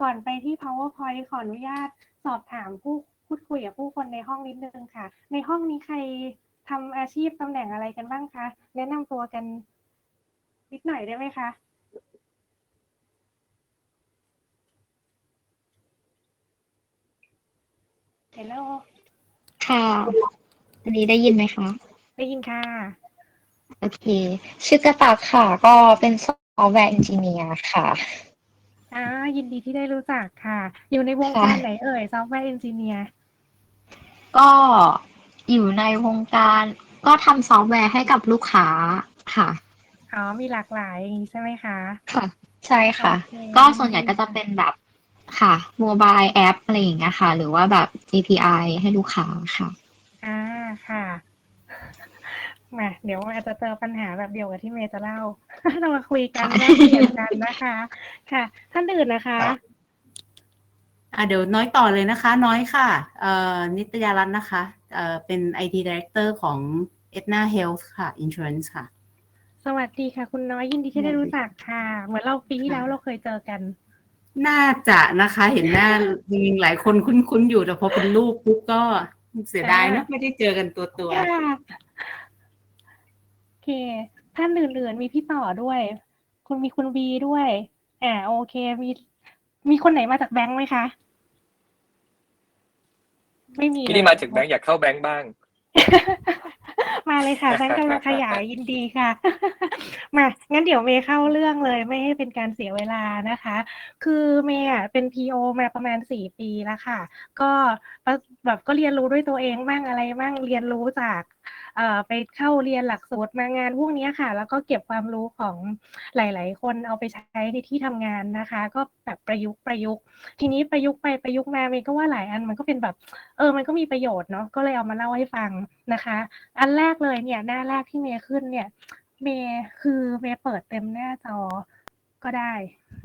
ก่อนไปที่ powerpoint ขออนุญาตสอบถามผู้พูดคุยกับผู้คนในห้องนิดนึงค่ะ ในห้องนี้ใครทำอาชีพตำแหน่งอะไรกันบ้างคะ แนะนำตัวกันนิดหน่อยได้ไหมคะ Hello ค่ะ อันนี้ได้ยินไหมคะ ได้ยินค่ะ โอเค ชื่อกระตักค่ะ ก็เป็นซอฟต์แวร์เอนจิเนียร์ค่ะ อ่ายินดีที่ได้รู้จักค่ะ อยู่ในวงค่ะการไหนเอ่ยซอฟต์แวร์เอนจิเนียร์ก็อยู่ในวงการก็ทำซอฟต์แวร์ให้กับลูกค้าค่ะ อ๋อมีหลากหลายอย่างนี้ใช่ไหมคะ ค่ะ ใช่ค่ะโอเคก็ส่วนใหญ่ก็จะเป็นแบบค่ะโมบายแอปอะไรอย่างเงี้ยค่ะ หรือว่าแบบ API ให้ลูกค้าค่ะ อ่าค่ะ มาเดี๋ยวอาจจะเจอปัญหาแบบเดียวกับที่เมย์จะเล่า เรามาคุยกันค่ะแลกเปลี่ยนกันนะคะ ค่ะ ท่านอื่นนะคะอะเดี๋ยวน้อยต่อเลยนะคะ น้อยค่ะเอ่อนิตยารัตน์นะคะเอ่อเป็น IT Director ของ Etna Health ค่ะ Insurance ค่ะ สวัสดีค่ะ คุณน้อยยินดีที่ได้รู้จักค่ะ เหมือนเราปีที่แล้วเราเคยเจอกัน น่าจะนะคะ เห็นหน้าจริงๆหลายคนคุ้นๆอยู่แต่พอเป็นรูปปุ๊บก็เสียดายนะไม่ได้เจอกันตัวตัวๆ ค่ะโอเค ท่านอื่นๆ มีพี่ต่อด้วย คุณมีคุณวีด้วยอ่าโอเค มีมีคนไหนมาจากแบงค์ไหมคะ ไม่มีพี่ที่มาถึงแบงค์อยากเข้าแบงค์บ้าง มาเลยค่ะฉันกำลังขยายยินดีค่ะ มางั้นเดี๋ยวเมย์เข้าเรื่องเลยไม่ให้เป็นการเสียเวลานะคะ คือเมย์อะเป็น PO มาประมาณสี่ปีแล้วค่ะ ก็แบบก็เรียนรู้ด้วยตัวเองบ้างอะไรบ้างเรียนรู้จากเอ่อไปเข้าเรียนหลักสูตรมางานพวกนี้ค่ะ แล้วก็เก็บความรู้ของหลาย ๆ คนเอาไปใช้ในที่ทำงานนะคะ ก็แบบประยุกต์ประยุกต์ทีนี้ประยุกต์ไปประยุกต์มาเมก็ว่าหลายอันมันก็เป็นแบบเออมันก็มีประโยชน์เนาะก็เลยเอามาเล่าให้ฟังนะคะ อันแรกเลยเนี่ยหน้าแรกที่เมย์ขึ้นเนี่ยเมย์คือเมย์เปิดเต็มหน้าจอก็ได้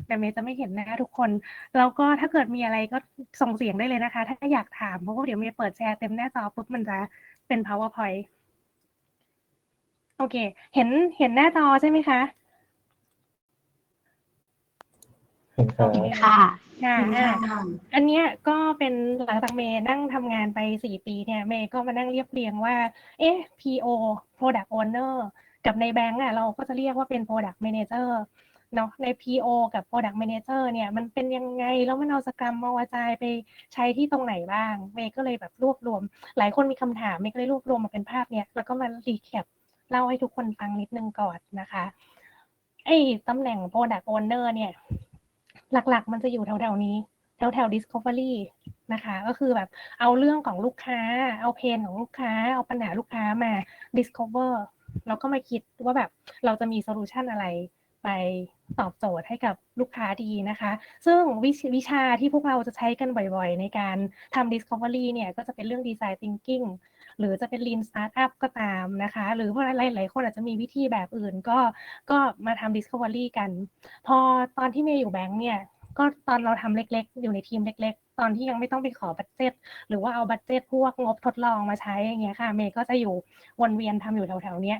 แต่เมย์จะไม่เห็นหน้าทุกคน แล้วก็ถ้าเกิดมีอะไรก็ส่งเสียงได้เลยนะคะ ถ้าอยากถามเพราะว่าเดี๋ยวเมย์เปิดแชร์เต็มหน้าจอปุ๊บมันจะ เป็น powerpoint โอเค เห็นเห็นหน้าจอใช่ไหมคะ เห็นครับโอเคค่ะค่ะอะอันเนี้ยก็เป็นหลังจากเมย์นั่งทำงานไปสี่ปีเนี่ย เมย์ก็มานั่งเรียบเรียงว่า เอ๊ะ PO Product Owner กับในแบงก์อะเราก็จะเรียกว่าเป็น Product Manager เนาะใน PO กับ Product Manager เนี่ยมันเป็นยังไง แล้วมันเอาสกรรมมาวาจายไปใช้ที่ตรงไหนบ้าง เมย์ก็เลยแบบรวบรวม หลายคนมีคำถามเมย์ก็เลยรวบรวมมาเป็นภาพเนี่ยแล้วก็มารีแคปเล่าให้ทุกคนฟังนิดนึงก่อนนะคะไอ้ตำแหน่ง Product Owner เนี่ย หลักๆ มันจะอยู่แถวๆนี้แถวแถว discovery นะคะ ก็คือแบบเอาเรื่องของลูกค้า เอาเพนของลูกค้า เอาปัญหาลูกค้ามา discover แล้วก็มาคิดว่าแบบเราจะมีโซลูชันอะไรไป ตอบโจทย์ให้กับลูกค้าดีนะคะ ซึ่งวิชวิชาที่พวกเราจะใช้กันบ่อยๆ ในการทำ discovery เนี่ยก็จะเป็นเรื่อง design thinking หรือจะเป็น lean startup ก็ตามนะคะ หรือว่าหลายๆคนอาจจะมีวิธีแบบอื่นก็ก็มาทำ discovery กัน พอตอนที่เมย์อยู่แบงค์เนี่ยก็ตอนเราทำเล็กๆ อยู่ในทีมเล็ก ๆ ตอนที่ยังไม่ต้องไปขอบัตเจ็ตหรือว่าเอาบัตเจ็ตพวกงบทดลองมาใช้อย่างเงี้ยค่ะ เมย์ก็จะอยู่วนเวียนทำอยู่แถวๆเนี้ย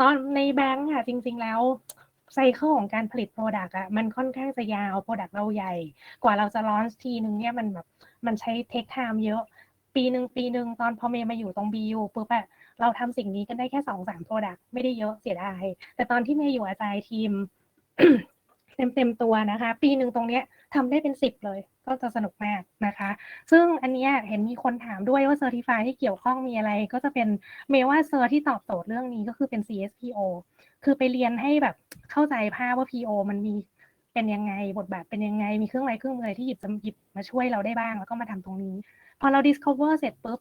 ตอนในแบงค์ค่ะจริง ๆแล้ว ไซเคิลของการผลิตโปรดักต์อะมันค่อนข้างจะยาวโปรดักต์เราใหญ่ กว่าเราจะลอนทีนึงเนี่ยมันแบบมันใช้เทคไทม์เยอะ ปีหนึ่งปีหนึ่งตอนพอเมย์มาอยู่ตรง BU ปุ๊บอะเราทำสิ่งนี้กันได้แค่สองสามโปรดักต์ไม่ได้เยอะเสียดายแต่ตอนที่เมย์อยู่อาจารย์ทีมเต็มเต็มตัวนะคะ ปีหนึ่งตรงเนี้ย ทำได้เป็นสิบเลย ก็จะสนุกมากนะคะ ซึ่งอันนี้เห็นมีคนถามด้วยว่าเซอร์ติฟายที่เกี่ยวข้องมีอะไร ก็จะเป็นเมย์ว่าเซอร์ที่ตอบโจทย์เรื่องนี้ก็คือเป็น CSPO คือไปเรียนให้แบบเข้าใจภาพว่า PO มันมีเป็นยังไงบทบาทเป็นยังไง มีเครื่องไม้เครื่องมืออะไรที่หยิบจะหยิบมาช่วยเราได้บ้าง แล้วก็มาทำตรงนี้ พอเรา discover เสร็จปุ๊บ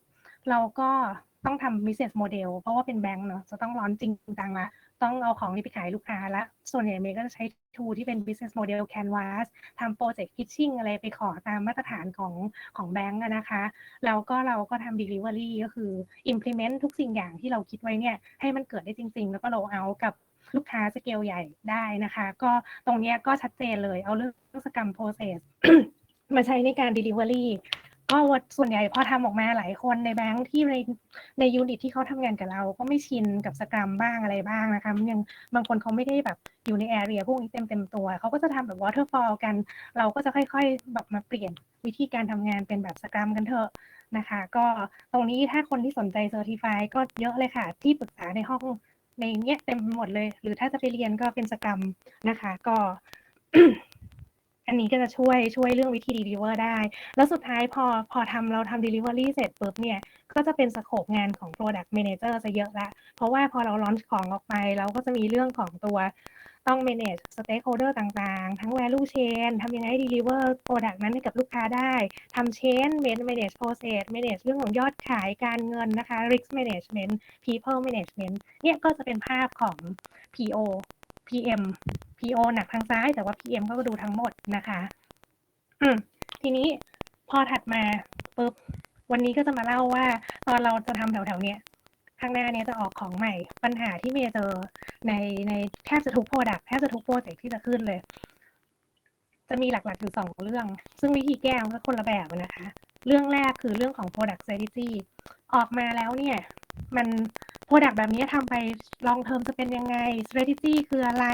เราก็ต้องทำ business model เพราะว่าเป็นแบงก์เนาะจะต้องร้อนจริงจังละ ต้องเอาของนี้ไปขายลูกค้าละส่วนใหญ่เมย์ก็จะใช้ tool ที่เป็น business model canvas ทำ project pitching อะไรไปขอตามมาตรฐานของของแบงก์นะคะ แล้วก็เราก็ทำ delivery ก็คือ implement ทุกสิ่งอย่างที่เราคิดไว้เนี่ย ให้มันเกิดได้จริง ๆ แล้วก็เราเอากับลูกค้าสเกลใหญ่ได้นะคะ ก็ตรงนี้ก็ชัดเจนเลยเอาเรื่องสกรรม process มาใช้ในการ delivery ก็วันส่วนใหญ่พอทำออกมาหลายคนในแบงค์ที่ในในยูนิตที่เขาทำงานกับเรา ก็ไม่ชินกับสกรัมบ้างอะไรบ้างนะคะยังบางคนเขาไม่ได้แบบอยู่ในแอเรียพวกนี้เต็มเต็มๆตัว เขาก็จะทำแบบ waterfall กัน เราก็จะค่อยๆแบบมาเปลี่ยนวิธีการทำงานเป็นแบบสกรัมกันเถอะนะคะ ก็ตรงนี้ถ้าคนที่สนใจเซอร์ติฟายก็เยอะเลยค่ะ ที่ปรึกษาในห้องในเนี้ยเต็มหมดเลย หรือถ้าจะไปเรียนก็เป็นสกรัมนะคะ ก็ อันนี้ก็จะช่วยช่วยเรื่องวิธี deliver ได้ แล้วสุดท้ายพอพอทำเราทำ delivery เสร็จปุ๊บเนี่ย ก็จะเป็นสโคปงานของ product manager จะเยอะละ เพราะว่าพอเรา launch ของออกไป เราก็จะมีเรื่องของตัวต้อง manage stakeholder ต่างๆ ทั้ง value chain ทำยังไงให้ deliver product นั้นให้กับลูกค้าได้ ทำ chain manage process manage เรื่องของยอดขายการเงินนะคะ risk management people management เนี่ยก็จะเป็นภาพของ PO PM PO หนักทางซ้าย แต่ว่า PM ก็ดูทั้งหมดนะคะอืมทีนี้พอถัดมาปุ๊บวันนี้ก็จะมาเล่าว่า ตอนเราจะทำแถวๆเนี้ยข้างหน้าเนี้ยจะออกของใหม่ ปัญหาที่เมย์เจอในในแทบจะทุกโปรดักแทบจะทุกโปรเจกต์ที่จะขึ้นเลย จะมีหลักๆอยู่สองเรื่อง ซึ่งวิธีแก้มันก็คนละแบบนะคะ เรื่องแรกคือเรื่องของ product strategy ออกมาแล้วเนี่ย มัน product แบบนี้ทำไป long term จะเป็นยังไง strategy คืออะไร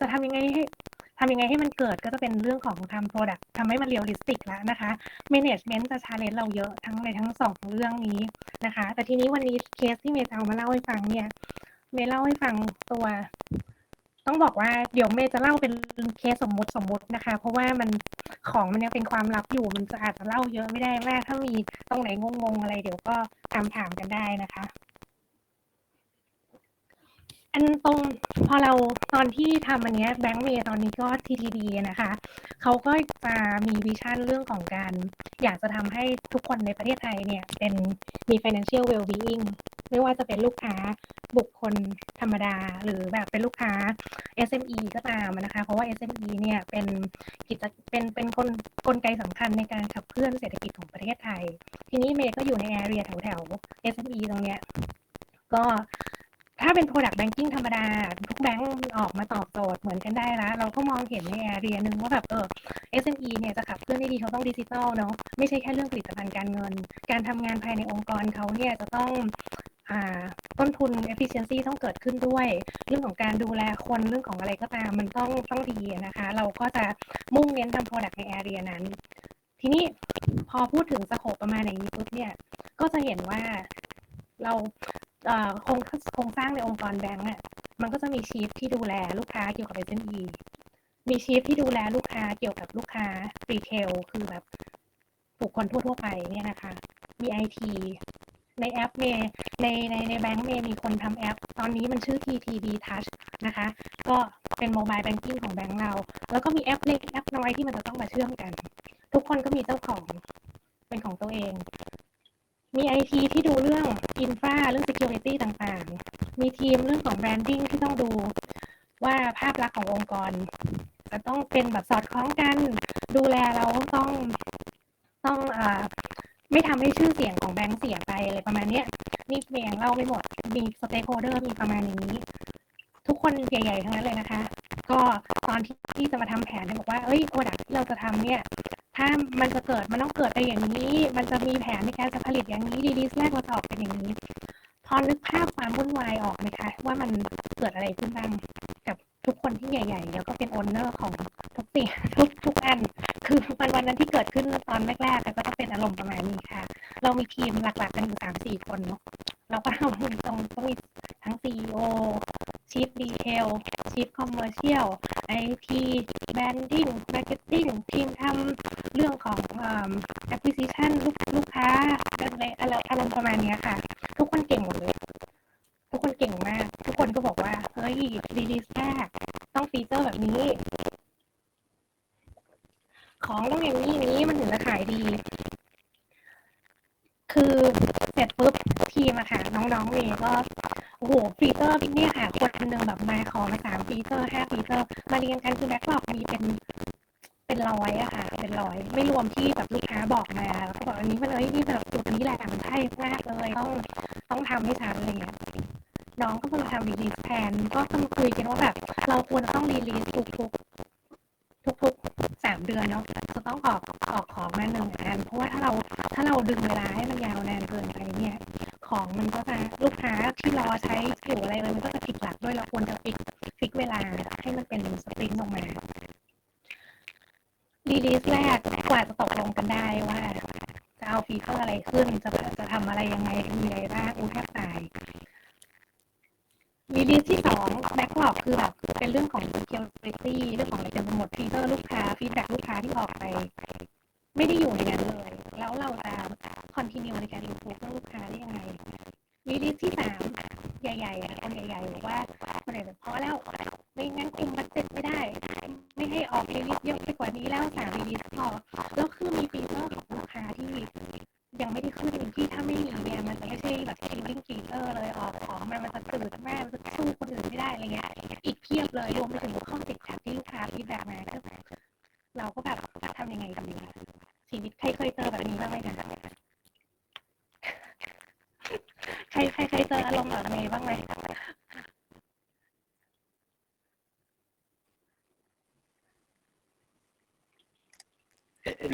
จะทำยังไงให้ทำยังไงให้มันเกิดก็จะเป็นเรื่องของทำ product ทำให้มัน realistic แล้วนะคะ management จะ challenge เราเยอะทั้งในทั้งสองเรื่องนี้นะคะ แต่ทีนี้วันนี้เคสที่เมย์จะเอามาเล่าให้ฟังเนี่ย เมย์เล่าให้ฟังตัว ต้องบอกว่าเดี๋ยวเมย์จะเล่าเป็นเคสสมมุติสมมุตินะคะ เพราะว่ามันของมันยังเป็นความลับอยู่ มันจะอาจจะเล่าเยอะไม่ได้ว่ถ้ามีตรงไหนงงๆอะไร เดี๋ยวก็ถามถามกันได้นะคะ อันตรงพอเราตอนที่ทำอันเนี้ยแบงก์เมย์ตอนนี้ก็ TTD นะคะเขาก็จะมีวิชั่นเรื่องของการ อยากจะทำให้ทุกคนในประเทศไทยเนี่ยเป็นมี financial well-being ไม่ว่าจะเป็นลูกค้าบุคคลธรรมดา หรือแบบเป็นลูกค้า SME ก็ตามนะคะ เพราะว่า SME เนี่ยเป็นกิจเป็นเป็นกลกลไกสำคัญในการขับเคลื่อนเศรษฐกิจของประเทศไทย ทีนี้เมย์ก็อยู่ใน area แถวแถว SME ตรงเนี้ยก็ ถ้าเป็น product banking ธรรมดา ทุกแบงก์ออกมาตอบโจทย์เหมือนกันได้แล้วเราก็มองเห็นใน area หนึ่งว่าแบบเออ SME เนี่ยจะขับเคลื่อนได้ดีเขาต้องดิจิทัลเนาะไม่ใช่แค่เรื่องผลิตภัณฑ์การเงิน การทำงานภายในองค์กรเขาเนี่ยจะต้องต้นทุน efficiency ต้องเกิดขึ้นด้วย เรื่องของการดูแลคนเรื่องของอะไรก็ตามมันต้องต้องดีนะคะ เราก็จะมุ่งเน้นทำ product ใน area นั้น ทีนี้พอพูดถึงสโคปประมาณอย่างนี้ปุ๊บเนี่ยก็จะเห็นว่าเรา โครงโครงสร้างในองค์กรแบงก์อะมันก็จะมีชีฟที่ดูแลลูกค้าเกี่ยวกับ SME มีชีฟที่ดูแลลูกค้าเกี่ยวกับลูกค้ารีเทลคือแบบบุคคลทั่ว ๆ ไปเนี่ยนะคะ มี IT ในแอปเมย์ในในในแบงก์เมย์มีคนทำแอป ตอนนี้มันชื่อ TTB Touch นะคะ ก็เป็นโมบายแบงกิ้งของแบงก์เรา แล้วก็มีแอปเล็กแอปน้อยที่มันจะต้องมาเชื่อมกัน ทุกคนก็มีเจ้าของเป็นของตัวเอง มีไอทีที่ดูเรื่องอินฟราเรื่อง security ต่างๆ มีทีมเรื่องของ branding ที่ต้องดูว่าภาพลักษณ์ขององค์กร จะต้องเป็นแบบสอดคล้องกัน ดูแลเราต้องต้องอ่าไม่ทำให้ชื่อเสียงของแบงก์เสียไปอะไรประมาณเนี้ยนี่เมียงเล่าไม่หมด มีสเต็กโฮเดอร์มีประมาณนี้ ทุกคนใหญ่ๆทั้งนั้นเลยนะคะ ก็ตอนที่ที่จะมาทำแผนเนี่ยบอกว่าเอ้ยโปรดักที่เราจะทำเนี่ย ถ้ามันจะเกิดมันต้องเกิดไปอย่างนี้ มันจะมีแผนในการจะผลิตอย่างนี้ดีดีแรกเราจะออกเป็นอย่างนี้ พอนึกภาพความวุ่นวายออกไหมคะว่ามันเกิดอะไรขึ้นบ้างกับ ทุกคนที่ใหญ่ๆแล้วก็เป็นโอนเนอร์ของทุกสิ่งทุกทุกอัน คือวันวันนั้นที่เกิดขึ้นตอนแรกๆก็จะเป็นอารมณ์ประมาณนี้ค่ะ เรามีทีมหลักๆกันอยู่สามสี่คนเนาะเราก็ต้องต้องต้องมีทั้ง CEO Chief Retail Chief Commercial IT Branding Marketing ทีมทำเรื่องของเอ่อ acquisition ลูกลูกค้าอะไรอะไรอารมณ์ประมาณนี้ค่ะ ทุกคนเก่งหมดเลย ทุกคนเก่งมาก ทุกคนก็บอกว่า เฮ้ยรีลิสแรกต้องฟีเจอร์แบบนี้ ของต้องอย่างนี้อย่างนี้มันถึงจะขายดี คือเสร็จปุ๊บทีมอะค่ะ น้องๆเองก็โอ้โหฟีเจอร์เนี่ยค่ะคนหนึ่งแบบมาขอมาสามฟีเจอร์ห้าฟีเจอร์ มาเรียงกันคือแบ็กหลอกมีเป็นเป็นร้อยอะค่ะ เป็นร้อย ไม่รวมที่แบบลูกค้าบอกมาแล้วก็บอกอันนี้มันเอ้ยนี่แบบจุดนี้แหละมันใช่มากเลยต้องต้องทำให้ทันอะไรเงี้ย น้องก็เพิ่งทำรีลีสแทนก็ต้องคุยกันว่าแบบ เราควรจะต้องรีลีสทุกๆทุกๆสามเดือนเนาะจะต้องออกออกของมาหนึ่งอันเพราะว่าถ้าเราถ้าเราดึงเวลาให้มันยาวนานเกินไปเนี่ย ของมันก็จะลูกค้าที่รอใช้อยู่อะไรเลยมันก็จะผิดหลักด้วยเราควรจะฟิกฟิกเวลาให้มันเป็นสปรินต์ออกมารีลีสแรกกว่าจะตกลงกันได้ว่าจะเอาฟีเจอร์อะไรขึ้น จะจะทำอะไรยังไงมีอะไรบ้างอู้แทบตาย รีลีสที่สองแบ็กหลอกคือแบบเป็นเรื่องของ security เรื่องของอะไรเต็มไปหมดฟีเจอร์ลูกค้าฟีดแบ็ลูกค้าที่ออกไป ไม่ได้อยู่ในนั้นเลย แล้วเราจะ continue ในการ improve เรื่องลูกค้าได้ยังไงรีลีสที่สามใหญ่ๆคนใหญ่ๆบอกว่าคนใหญ่แบบพอแล้วไม่งั้นคุมบัตเจ็ตไม่ได้ ไม่ให้ออกรีลีสเยอะไปกว่านี้แล้วสามรีลีสพอแล้วคือมีฟีเจอร์ของลูกค้าที่ ยังไม่ได้ขึ้นที่ถ้าไม่มีเนี่ยมันจะไม่ใช่แบบ killing feature เลยออกของมันมันจะตื่นแมากมันจะสู้คนอื่นไม่ได้อะไรเงี้ยอีกเพียบเลยรวมไปถึงข้อติดขัดที่ลูกค้าฟีดแบ็กมาเราก็แบบทำยังไงทำยังไงชีวิตใครเคยเจอแบบนี้บ้างไหมคะใครใครเคยเจออารมณ์แบบนี้บ้างไหม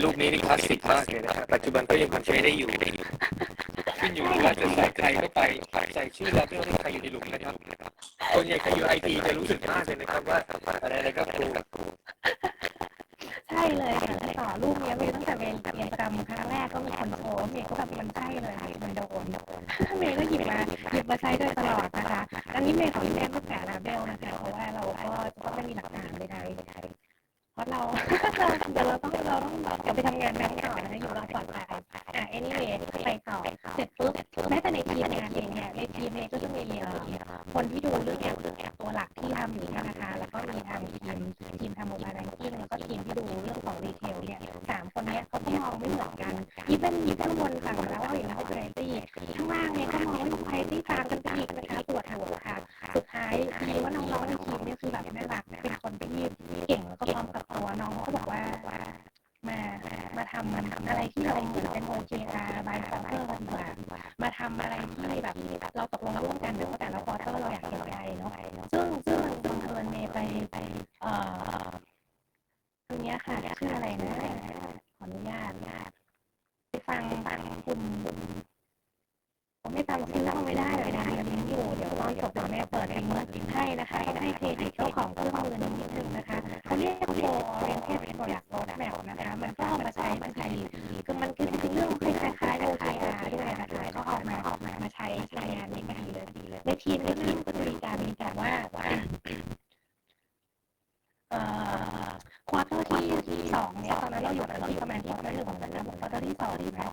รูปนี้นี่คลาสสิกมากเลยนะครับปัจจุบันก็ยังใช้ได้อยู่ขึ้นอยู่กับว่าจะใส่ใครเข้าไปใส่ชื่อแล้วไม่ให้ใครอยู่ในหลุมนะครับคนใหญ่ใครอยู่ไอทีจะรู้สึกมากเลยนะครับว่าอะไรอะไรก็ครูใช่เลยค่ะต่อรูปเนี้ยเมย์ตั้งแต่เมย์เรียนประจำครั้งแรกก็มีคนโชว์เมย์ก็แบบมันใช่เลยมันโดนเมย์ก็หยิบมาหยิบมาใช้โดยตลอดนะคะอันนี้เมย์ขอแยกตั้งแต่ลาเบลนะคะเพราะว่าเราก็จะต้องไม่มีหลักฐานใดๆ เพราะเราเดี๋ยวเราต้องเราต้องเดี๋ยวไปทำงานแบงก์ต่อนะอยู่รอปลอดภัยอะ anyway ไปต่อเสร็จปุ๊บแม้แต่ในทีมงานเองเนี่ยในทีมเองก็จะมีเอ่อคนที่ดูเรื่องแอปตัวหลักที่ทำอยู่นะคะ แล้วก็มีทางทีมทีมทำโมบายแบงกิ้งแล้วก็ทีมที่ดูเรื่องของรีเทลเนี่ยสามคนเนี้ยเขาก็มองไม่เหมือนกันอีเวนต์อีเวนต์บนฝั่งแล้วเอาอย่างนั้นไพรตี้ข้างล่างเนี่ยก็มองไม่ไพรตี้ตามกันไปอีกนะคะปวดหัวค่ะ สุดท้ายดีว่าน้องๆในทีมเนี่ยคือแบบน่ารักเป็นคนที่เก่งแล้วก็พร้อมกับตัวน้องเขาบอกว่ามามาทำอะไรที่เราเหมือนเป็น OKR บายควอเตอร์ดีกว่ามาทำอะไรที่แบบเราตกลงร่วมกันเดี๋ยวแต่ละควอเตอร์เราอยากเห็นอะไรเนาะซึ่งซึ่งบังเอิญเมย์ไปไปเอ่อตรงเนี้ยค่ะชื่ออะไรนะขออนุญาตไปฟังฟังคุณผมไม่จำชื่อเขาไม่ได้เลยนะยังลิงก์อยู่เดี๋ยวตอนจบเดี๋ยวแม่เปิ ดลิงก์ให้นะคะต้องให้เครดิตเจ้าของเครื่องมือนิดนึงนะคะเขาเรียกโปรเรียนเทสโปรดักต์โรดแมปนะคะมันก็เอามาใช้มันใช้คือมันคือจริงๆเรื่องคล้ายๆ OKR ด้วยนะคะก็ออกมาออกมามาใช้ในงานในทีเลยในทีมในทีมก็จะมีการมีการว่าเอ่อควอเตอร์ที่สองเนี่ยตอนนั้นเราอยู่เราอยู่ประมาณควอเตอร์หนึ่งนะควอเตอร์ที่สองที่แบบ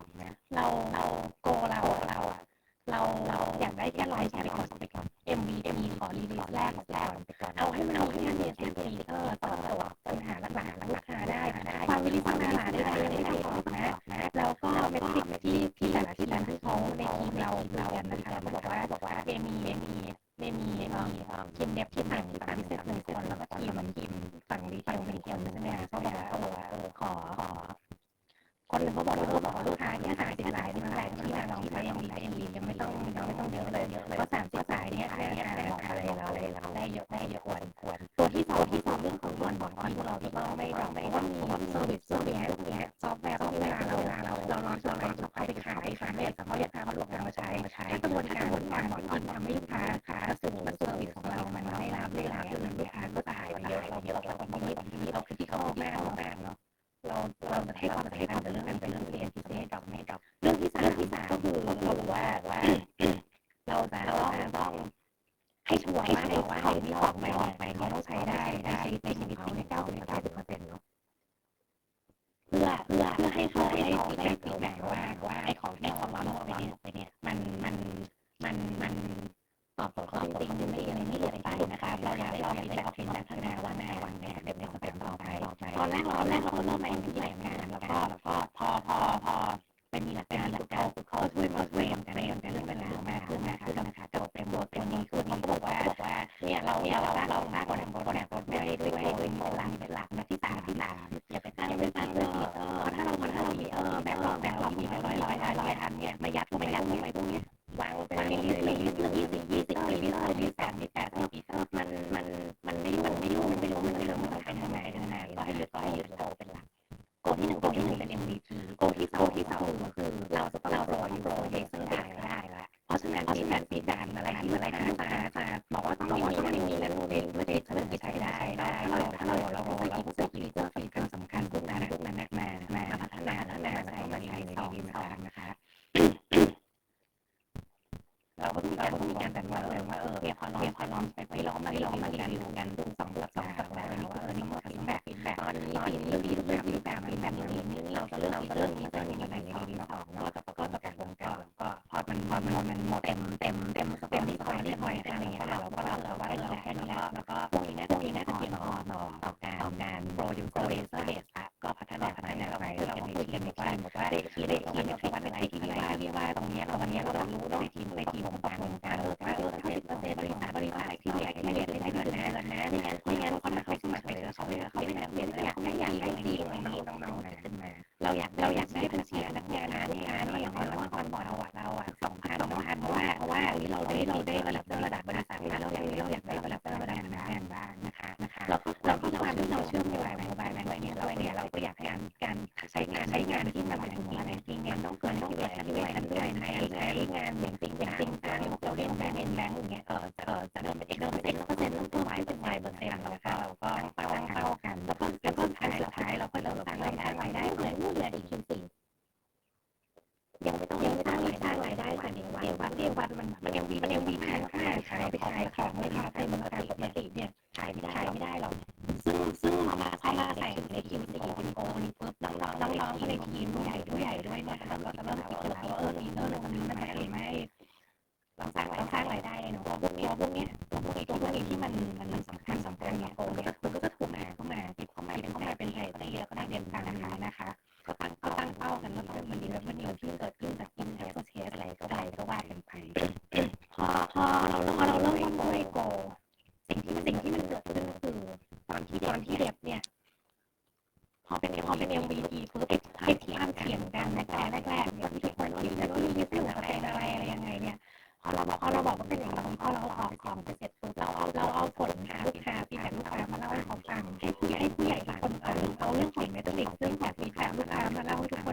วนการกระบวนการของทำให้ลูกค้า ห่ มีการแบบว่าเบบว่าเออเนี่ยพอลองพอร้องไปไปลองมาร้องมารีวิวกันดูสองแบบสองแบบแล้วว่าเออนี่หมันฟีงแบบกฟีดแบบกตอนนี้ปีนี้ดีดแบ็กฟีดแบ็กฟีดแบ็กอย่างนี้เราจะเริ่มเริ่มมีเรื่องอย่างไรในตอนนี้ออกนอกจากประกอบกับการก็พอมันพอมันมันหมดเต็มเต็มเต็มเต็มที่คอเรียบร้อยแล้ว แต่เดิมเป็นเอกเดิมเป็นเอกแล้วก็เซ็นแล้วก็ไม้เป็นไม้บนเตียงเราค่ะ เป็นยังเป็นยังวีดีปุ๊บให้ที่อ้ามเถียงกันแรกแรกแรกมันที่มันที่มันที่ยึดถืออะไรอะไรอะไรยังไงเนี่ยพอเราบอกพอเราบอกว่าเป็นอย่างเราพอเราออกของไปเสร็จปุ๊บเราเอาเราเอาผลงานลูกค้าที่แต่ลูกค้ามาเล่าให้เขาฟังให้ผู้ใหญ่ผู้ใหญ่ทุกคนฟังเอาเรื่องผลเมตาลิกเรื่องแบบมีแผลลูกค้ามาเล่าให้ทุกคน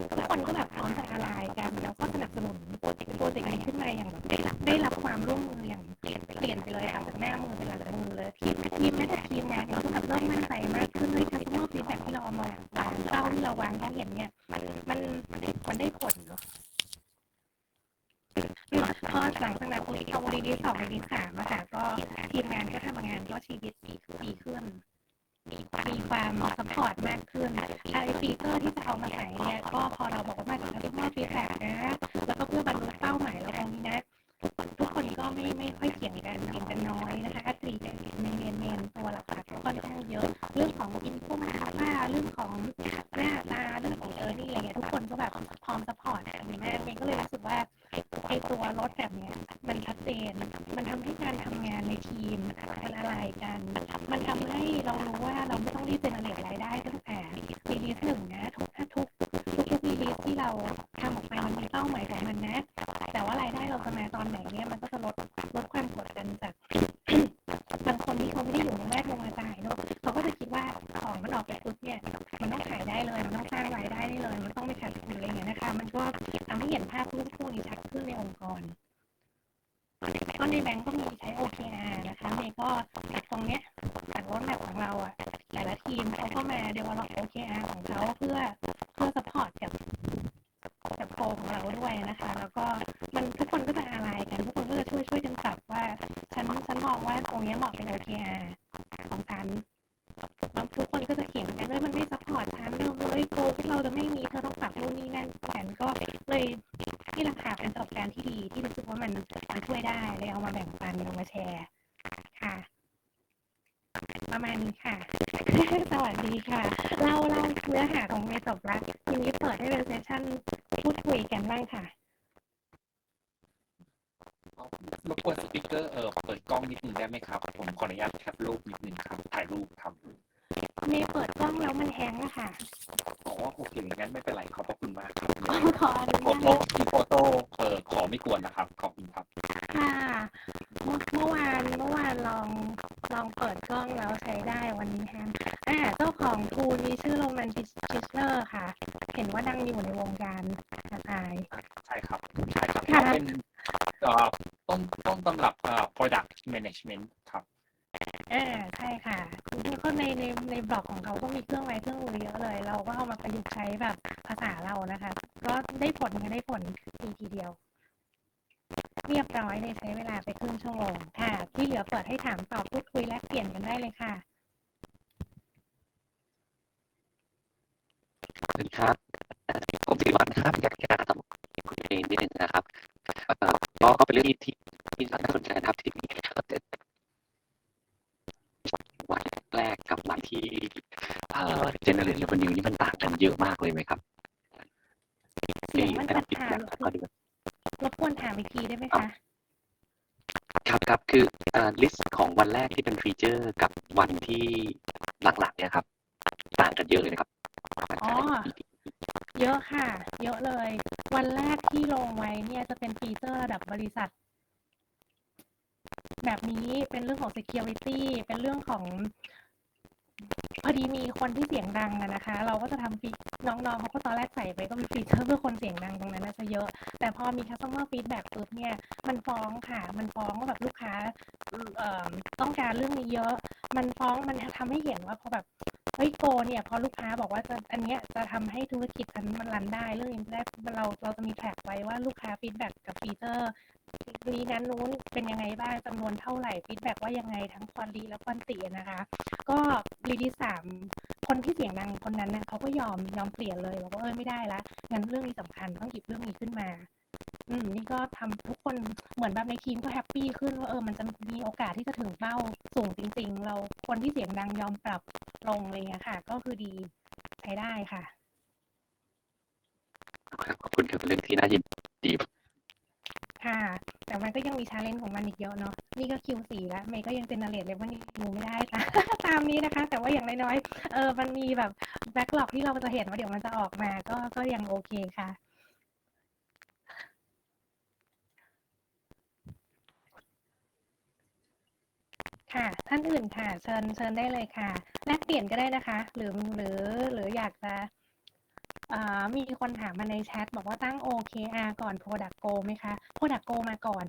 นแล้วอนก็แบบออนจะลายกันแล้วก็สนับสนุนโปรเจกต์โปรเจกต์นี้ขึ้นมาอย่างแบบได้รับความร่วมมืออย่างเปลี่ยนเปลี่ยนไปเลยค่ะจากหน้ามือเป็นหลังมือเลยทีมทีมแม้แต่ทีมงานเนี่ยก็แบบเริ่มมั่นใจมากขึ้นเลยทั้งยอดฟีดแบ็กที่เรามางเล่าที่เราวางแค่เห็นเนี่ยมันมันได้มัดผลเนาะพอหลังจากนั้นเอาวันที่สองวันที่สามอะค่ะก็ทีมงานก็ทำงานก็ชีวิตดีขึ้น มีความซัพพอร์ตมากขึ้นอา ฟีเจอร์ที่จะเอามาใส่เนี่ยก็พอเราบอกว่ามาจากทางด้านฟีแฝดนะแล้วก็เพื่อบรรลุเป้าหมายเราตรงนี้นะทุกคนก็ไม่ไม่ค่อยเกี่ยงกันเขียนกันน้อยนะคะอัตรีจะเห็นในเมนเมนตัวหลักๆก็ค่อนข้างเยอะ เรื่องของอินพุมาค่าเรื่องของหน้าตาเรื่องของเออร์นี่อะไรเงี้ยทุกคนก็แบบพร้อมสปอร์ตกันม่เองก็เลยรู้สึกว่าไอตัวรถแบบเนี้ยมันชัดเจน มันทำให้การทำงานในทีมมันอะไรกัน มันทำให้เรารู้ว่าเราไม่ต้องรีบเป็นอะไร 이틀에 보. ยโตที่เราจะไม่มีเธอต้องฝากนู่นนี่นั่นแผนก็เลยนี่ราคาเป็นประสบการณ์ที่ดีที่รู้สึกว่ามันมันช่วยได้เลยเอามาแบ่งปันเอามาแชร์ค่ะ ประมาณนี้ค่ะ สวัสดีค่ะเราเล่าเนื้อหาของเมจบละทีนี้เปิดให้เป็นเซสชั่นพูดคุยกันบ้างค่ะรบกวนสปิเกอร์เออเปิดกล้องนิดหนึ่งได้ไหมครับ ผมขออนุญาตแคปรูปนิดหนึ่งครับ ถ่ายรูปทำ เมย์เปิดกล้องแล้วมันแฮงก์อะค่ะอ๋อโอเคงั้นไม่เป็นไรขอบพระคุณมากครับขอขออนุโฟญาตโต้มีโฟโต้เออขอไม่กวนนะครับ ขอบคุณครับ ค่ะเมื่อเมื่อวานเมื่อวานลองลองเปิดกล้องแล้วใช้ได้วันนี้แฮงก์อ่าเจ้าของทูลนี้ชื่อโรแมนติชิสเลอร์ค่ะ เห็นว่าดังอยู่ในวงการอาย ใช่ครับ ใช่ครับค่ะเขาเป็นเอ่อต้นต้นตำรับเอ่อ product management ครับ อ่าใช่ค่ะคือก็ในในในบล็อกของเขาก็มีเครื่องไม้เครื่องมือเยอะเลย เราก็เอามาประยุกต์ใช้แบบภาษาเรานะคะ ก็ได้ผลค่ะได้ผลดีทีเดียว เรียบร้อยเลยใช้เวลาไปครึ่งชั่วโมงค่ะ ที่เหลือเปิดให้ถามตอบพูดคุยแลกเปลี่ยนกันได้เลยค่ะสวัสดีครับผมสิวันครับอยากจะทำคุณเองนิดนึงนะครับอ่อก็ก็เป็นเรื่องที่ที่น่าสนใจนะครับที่วัน แรกกับวันที่เอ่อ generate revenue นี่มันต่างกันเยอะมากเลยไหมครับเสียงมันให้ตัดทำขาด feedback แล้วก็ดูรบกวนถามอีกทีได้ไหมคะครับครับคือเอ่อ list ของวันแรกที่เป็นฟีเจอร์กับวันที่หลังๆเนี่ยครับ ต่างกันเยอะเลยนะครับอ๋อเยอะค่ะ เยอะเลย วันแรกที่ลงไว้เนี่ยจะเป็นฟีเจอร์ระดับบริษัท แบบนี้เป็นเรื่องของ security เป็นเรื่องของ พอดีมีคนที่เสียงดังอะนะคะ เราก็จะทำฟีน้องๆเขาก็ตอนแรกใส่ไปก็มีฟีเจอร์เพื่อคนเสียงดังตรงนั้นน่าจะเยอะ แต่พอมี customer feedback ปุ๊บเนี่ยมันฟ้องค่ะมันฟ้องว่าแบบลูกค้าเอ่อต้องการเรื่องนี้เยอะ มันฟ้องมันทำให้เห็นว่าพอแบบเฮ้ยโกเนี่ยพอลูกค้าบอกว่าจะอันเนี้ยจะทำให้ธุรกิจมันมันรันได้เรื่องนี้แรกเราเราจะมีแท็กไว้ว่าลูกค้าฟีดแบ็กกับฟีเจอร์ นี้นั้นนู้นเป็นยังไงบ้างจำนวนเท่าไหร่ฟีดแบ็กว่ายังไงทั้งควอนดีและควอนตินะคะ ก็รีดีสามคนที่เสียงดังคนนั้นนะเขาก็ยอมยอมเปลี่ยนเลยบอกว่าเออไม่ได้ละงั้นเรื่องนี้สำคัญต้องหยิบเรื่องนี้ขึ้นมา อืมนี่ก็ทำทุกคนเหมือนแบบในทีมก็แฮปปี้ขึ้นว่าเออมันจะมีโอกาสที่จะถึงเป้าสูงจริง ๆ เราคนที่เสียงดังยอมปรับลงอะไรเงี้ยค่ะ ก็คือดีใช้ได้ค่ะขอบคุณครับเรื่องที่น่ายินดี ค่ะ แต่มันก็ยังมีชาเลนจ์ของมันอีกเยอะเนาะ นี่ก็ Q4 แล้วเมย์ก็ยังเจนเนเรตเลยว่านี่ดูไม่ได้ค่ะ ตามนี้นะคะ แต่ว่าอย่างน้อยๆ เออ มันมีแบบแบ็กหลอกที่เราจะเห็นว่าเดี๋ยวมันจะออกมา ก็ ก็ยังโอเคค่ะค่ะ ท่านอื่นค่ะ เชิญเชิญได้เลยค่ะ แลกเปลี่ยนก็ได้นะคะ หรือหรือหรืออยากจะ มีคนถามมาในแชทบอกว่าตั้ง OKR ก่อน Product Go ไหมคะ Product Go มาก่อน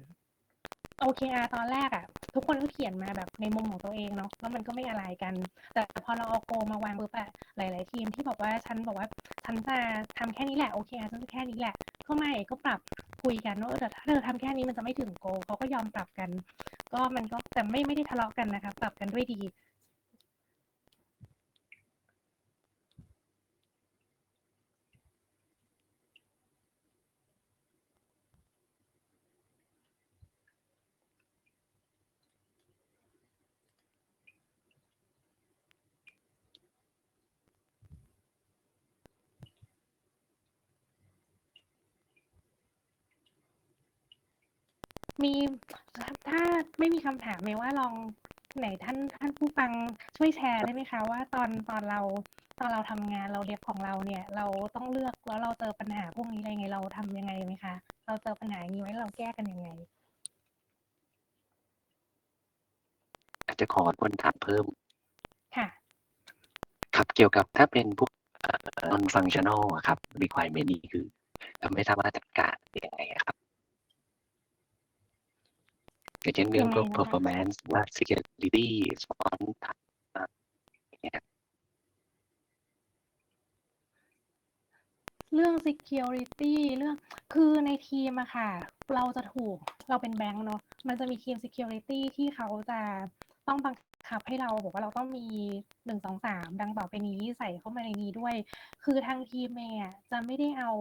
OKR ตอนแรกอะ ทุกคนก็เขียนมาแบบในมุมของตัวเองเนาะแล้วมันก็ไม่อะไรกัน แต่พอเราเอา Go มาวางปุ๊บอะหลาย ๆ ทีมที่บอกว่าฉันบอกว่าฉันจะทำแค่นี้แหละ OKR ฉันจะแค่นี้แหละก็ไม่ก็ปรับคุยกันว่าเออแต่ถ้าเธอทำแค่นี้มันจะไม่ถึง Go เขาก็ยอมปรับกัน ก็มันก็แต่ไม่ไม่ได้ทะเลาะกันนะคะปรับกันด้วยดี มีถ้าไม่มีคำถามไหมว่าลองไหนท่านท่านผู้ฟังช่วยแชร์ได้ไหมคะ ว่าตอนตอนเราตอนเราทำงานเราเรียบของเราเนี่ย เราต้องเลือกแล้วเราเจอปัญหาพวกนี้อะไรไงเราทำยังไงไหมคะเราเจอปัญหาอย่างนี้ไว้เราแก้กันยังไงอาจจะขอคนถามเพิ่ม ค่ะ ครับเกี่ยวกับถ้าเป็นพวกเอ่อ non functional อะครับ requirement นี่คือเอ่อไม่ทราบว่าจัดการยังไงอะครับ อย่างเช่นเรื่องพวก performance ว่า security response time อะอย่างเคียเรื่อง security เรื่อง คือในทีมอะค่ะ เราจะถูก เราเป็นแบงค์เนาะ มันจะมีทีม security ที่เขาจะต้องบังคับให้เราบอกว่าเราต้องมีหนึ่งสองสามดังต่อไปนี้ใส่เข้ามาในนี้ด้วย คือทางทีมเมย์อะจะไม่ได้เอา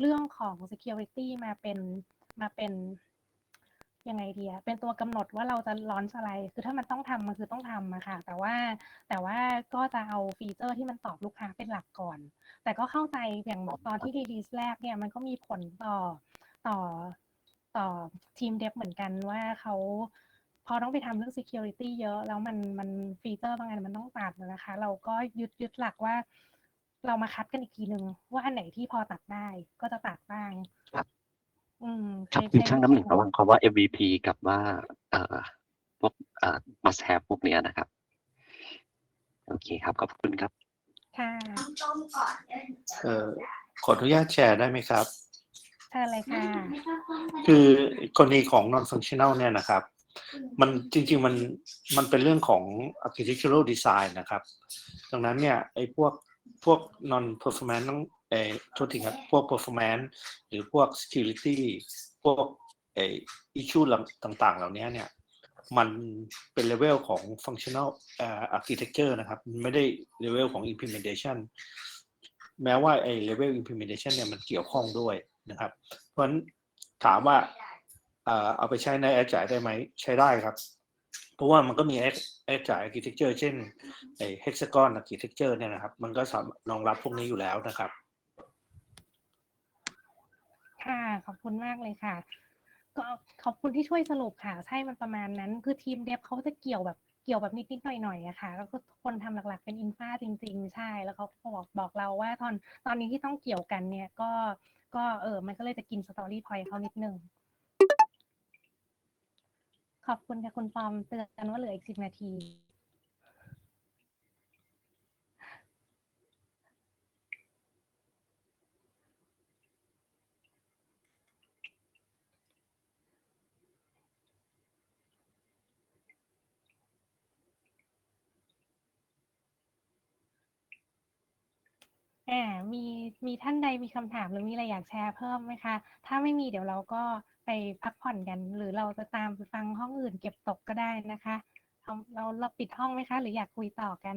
เรื่องของ security มาเป็นมาเป็น ยังไงดีอะเป็นตัวกำหนดว่าเราจะลอนอะไร คือถ้ามันต้องทำมันคือต้องทำอะค่ะ แต่ว่าแต่ว่าก็จะเอาฟีเจอร์ที่มันตอบลูกค้าเป็นหลักก่อน แต่ก็เข้าใจอย่างตอนที่รีลีสแรกเนี่ยมันก็มีผลต่อต่อต่อทีมเดฟเหมือนกันว่าเขาพอต้องไปทำเรื่อง security เยอะแล้วมันมันฟีเจอร์บางอันมันต้องตัดนะคะ เราก็ยึดยึดหลักว่า เรามาคัดกันอีกทีหนึ่งว่าอันไหนที่พอตัดได้ก็จะตัดบ้าง อืมครับใช้มีใช้ช่างน้ำหนึ่งระหว่างคำว่า MVP กับว่าเอ่อพวกเอ่อ must have พวกเนี้ยนะครับ โอเคครับ ขอบคุณครับ ค่ะเอ่อขออนุญาตแชร์ได้ไหมครับเชิญเลยค่ะ คือกรณีของ non functional เนี่ยนะครับ มันจริงๆมันมันเป็นเรื่องของ architectural design นะครับ ดังนั้นเนี่ยไอ้พวกพวก non performance ต้อง เอ่อโทษทีครับ พวก performance หรือพวก security พวกเอ่อ issue ต่างๆ เหล่านี้เนี่ย มันเป็นเลเวลของ functional เอ่อ architecture นะครับมันไม่ได้เลเวลของ implementation แม้ว่าไอ้ level implementation เนี่ยมันเกี่ยวข้องด้วยนะครับ เพราะฉะนั้นถามว่าเอ่อเอาไปใช้ใน Agile ได้ไหมใช้ได้ครับ เพราะว่ามันก็มี Agile architecture เช่นไอ้ hexagon architecture เนี่ยนะครับ มันก็สามารถรองรับพวกนี้อยู่แล้วนะครับ ค่ะ ขอบคุณมากเลยค่ะ ก็ขอบคุณที่ช่วยสรุปค่ะ ใช่มันประมาณนั้น คือทีมเดฟเขาจะเกี่ยวแบบเกี่ยวแบบนิดๆหน่อยๆอะค่ะแล้วก็คนทำหลักๆเป็นอินฟาจริง ๆ ใช่ แล้วเขาบอกบอกเราว่าตอนตอนนี้ที่ต้องเกี่ยวกันเนี่ย ก็ก็เออ มันก็เลยจะกินสตอรี่พอยต์เขานิดนึงขอบคุณค่ะคุณปอมเตือนว่าเหลืออีกสิบนาที อ่ามี มีท่านใดมีคำถาม หรือมีอะไรอยากแชร์เพิ่มไหมคะ ถ้าไม่มีเดี๋ยวเราก็ไปพักผ่อนกัน หรือเราจะตามไปฟังห้องอื่นเก็บตกก็ได้นะคะเอาเรา เราปิดห้องไหมคะ หรืออยากคุยต่อกัน